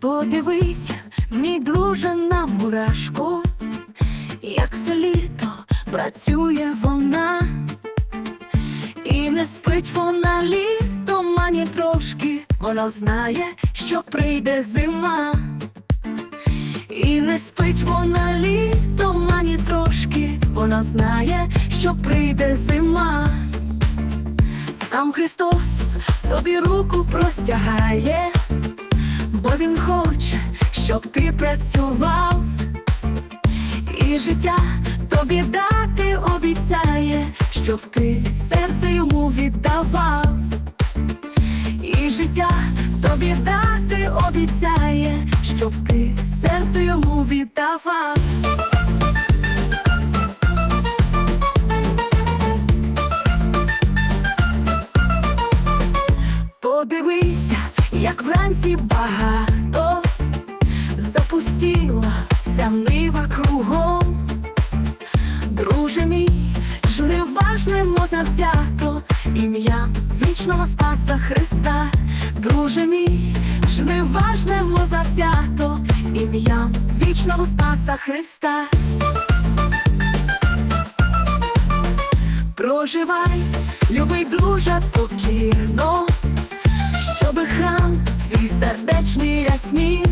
Подивись, мій друже на мурашку, як все літо працює вона, і не спить вона літом ані трошки, вона знає, що прийде зима, і не спить вона літом ані трошки, вона знає, що прийде зима. Сам Христос тобі руку простягає, бо Він хоче, щоб ти працював, і життя тобі дати обіцяє, щоб ти серце йому віддавав, і життя тобі дати обіцяє, щоб ти серце йому віддавав. Як вранці багато запустіла вся нива кругом. Друже мій, жнива жнемо завзято ім'я вічного Спаса Христа. Друже мій, жнива жнемо завзято ім'я вічного Спаса Христа. Проживай, любий друже, покірно, щоби храм твій сердечний яснів,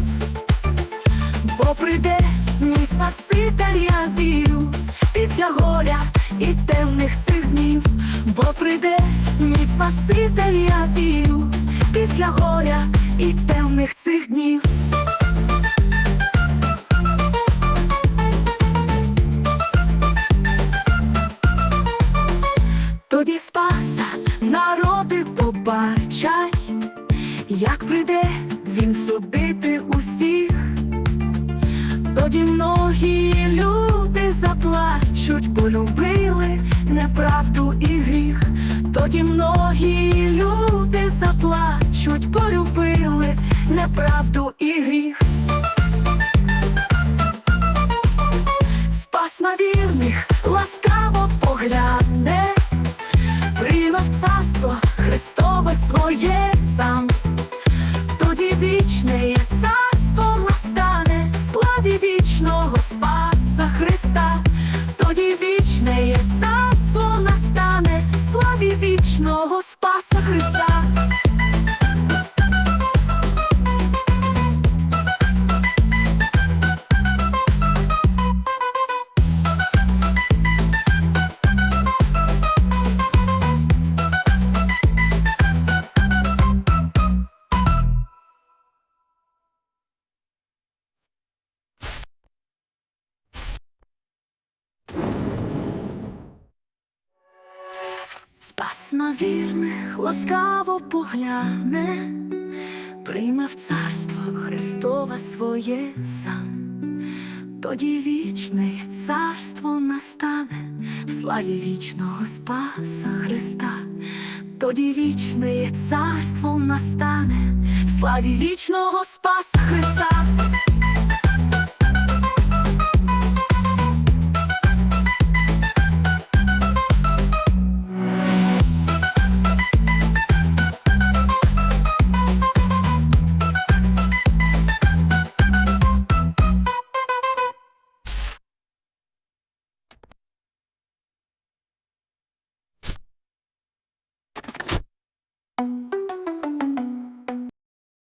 бо прийде мій Спаситель, я вірю, після горя і темних цих днів, бо прийде мій Спаситель, я вірю, після горя і темних цих днів. Тоді спаса як прийде він судити усіх, тоді многі люди заплачуть, бо любили неправду і гріх, тоді многі люди заплачуть, бо любили неправду вічне є царство настане, славі вічного Спаса Христа, тоді вічне є царство настане, славі вічного на вірних ласкаво погляне, прийме в царство Христове своє сам, тоді вічне царство настане в славі вічного Спаса Христа, тоді вічне царство настане в славі вічного Спаса Христа.